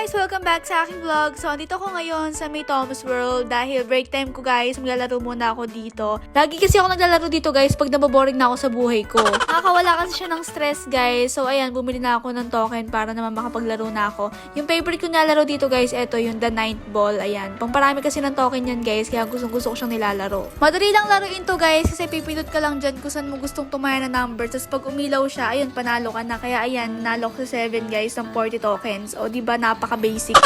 guys! Welcome back sa aking vlog. So, andito ako ngayon sa may Thomas World dahil break time ko guys. Maglalaro muna ako dito. Lagi kasi ako naglalaro dito guys pag nababoring na ako sa buhay ko. Nakakawala kasi siya ng stress guys. So, ayan, bumili na ako ng token para naman makapaglaro na ako. Yung favorite ko nilalaro dito guys, eto yung The Ninth Ball. Ayan, pamparami kasi ng token yan guys, kaya gustong gusto ko siyang nilalaro. Madali lang laruin to guys kasi pipindot ka lang dyan kung saan mo gustong tumaya na number. Tapos pag umilaw siya, ayun, panalo ka na. Kaya ayan, nalo ko sa 7 guys ng 40 tokens. O, di ba napaka-basic.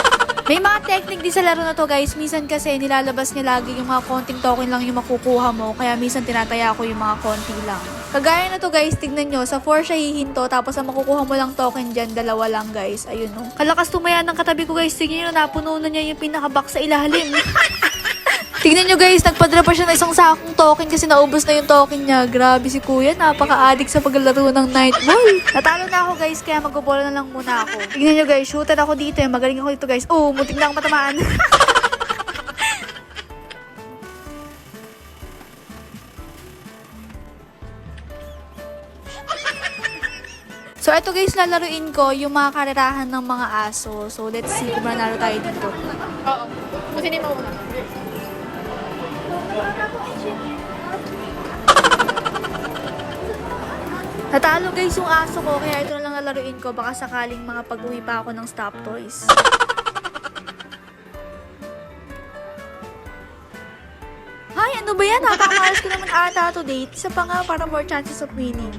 May mga technique din sa laro na to guys. Minsan kasi nilalabas niya lagi yung mga konting token lang yung makukuha mo. Kaya minsan tinataya ko yung mga konti lang. Kagaya na to guys, tignan nyo. Sa 4 siya hihinto. Tapos ang makukuha mo lang token dyan, dalawa lang guys. Ayun no. Kalakas tumaya ng katabi ko guys. Tignan nyo, napuno na niya yung pinaka-box sa ilalim. Tignan nyo guys, nagpadala pa siya ng isang sakong token kasi naubos na yung token niya. Grabe si kuya, napaka-addict sa paglalaro ng night ball. Natalo na ako guys, kaya magbobola na lang muna ako. Tignan nyo guys, shooter ako dito eh. Magaling ako dito guys. Oh, mutik na ako matamaan. So, ito guys, lalaruin ko yung mga karerahan ng mga aso. So, let's see kung manalo tayo dito. Oo. Kung sino yung mauna. Natalo guys yung aso ko, kaya ito na lang lalaruin ko. Baka sakaling mga pag-uwi pa ako ng stop toys. Ay, ano ba yan? Napakamalas ko naman ata to date. Isa pa nga para more chances of winning.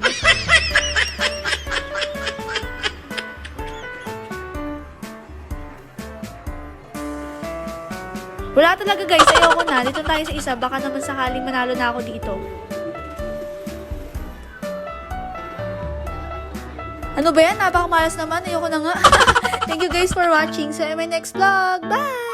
Wala talaga guys, ayoko na. Dito tayo sa isa. Baka naman sakaling manalo na ako dito. Ano ba yan? Napakamalas naman. Ayoko na nga. Thank you guys for watching. So, in my next vlog. Bye!